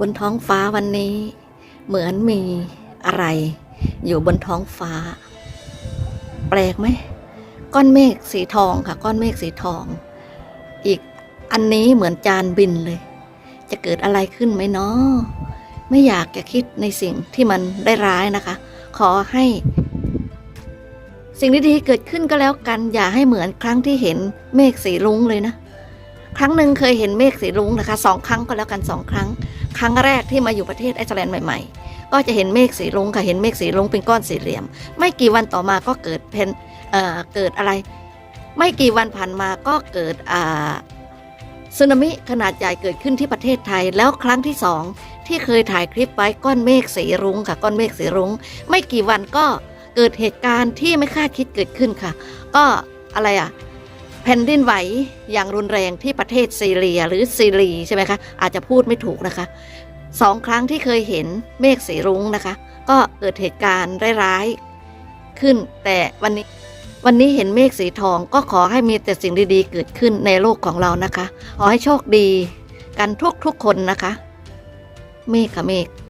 บนท้องฟ้าวันนี้ เหมือนมีอะไร อยู่บนท้องฟ้า แปลกไหมก้อนเมฆสีทองค่ะ ก้อนเมฆสีทอง อีกอันนี้เหมือนจานบินเลย จะเกิดอะไรขึ้นไหมเนาะไม่อยากจะคิดในสิ่งที่มันได้ร้ายนะคะ ขอให้ สิ่งดีๆเกิดขึ้นก็แล้วกัน อย่าให้เหมือนครั้งที่เห็นเมฆสีรุ้งเลยนะ ครั้งหนึ่งเคยเห็นเมฆสีรุ้งนะคะสองครั้งก็แล้วกันสองครั้ง ครั้งแรกที่มาอยู่ประเทศไอซ์แลนด์ใหม่ๆ ก็จะเห็นเมฆสีรุ้งค่ะเห็นเมฆสีรุ้งเป็นก้อนสี่เหลี่ยม ไม่กี่วันต่อมาก็เกิดเพนเอ่อเกิดอะไร ไม่กี่วันผ่านมาก็เกิดอ่าสึนามิขนาดใหญ่เกิดขึ้นที่ประเทศไทยแล้วครั้งที่สองที่เคยถ่ายคลิปไว้ก้อนเมฆสีรุ้งค่ะก้อนเมฆสีรุ้ง ไม่กี่วันก็เกิดเหตุการณ์ที่ไม่คาดคิดเกิดขึ้นค่ะ ก็อะไรอะ แผ่นดินไหวอย่างรุนแรงที่ประเทศซีเรียหรือซีรีใช่ไหมคะอาจจะพูดไม่ถูกนะคะสองครั้งที่เคยเห็นเมฆสีรุ้งนะคะ ก็เกิดเหตุการณ์ร้ายๆขึ้น แต่วันนี้วันนี้เห็นเมฆสีทองก็ขอให้มีแต่สิ่งดีๆ เกิดขึ้นในโลกของเรานะคะ ขอให้โชคดีกันทุกๆคนนะคะ เมฆค่ะเมฆ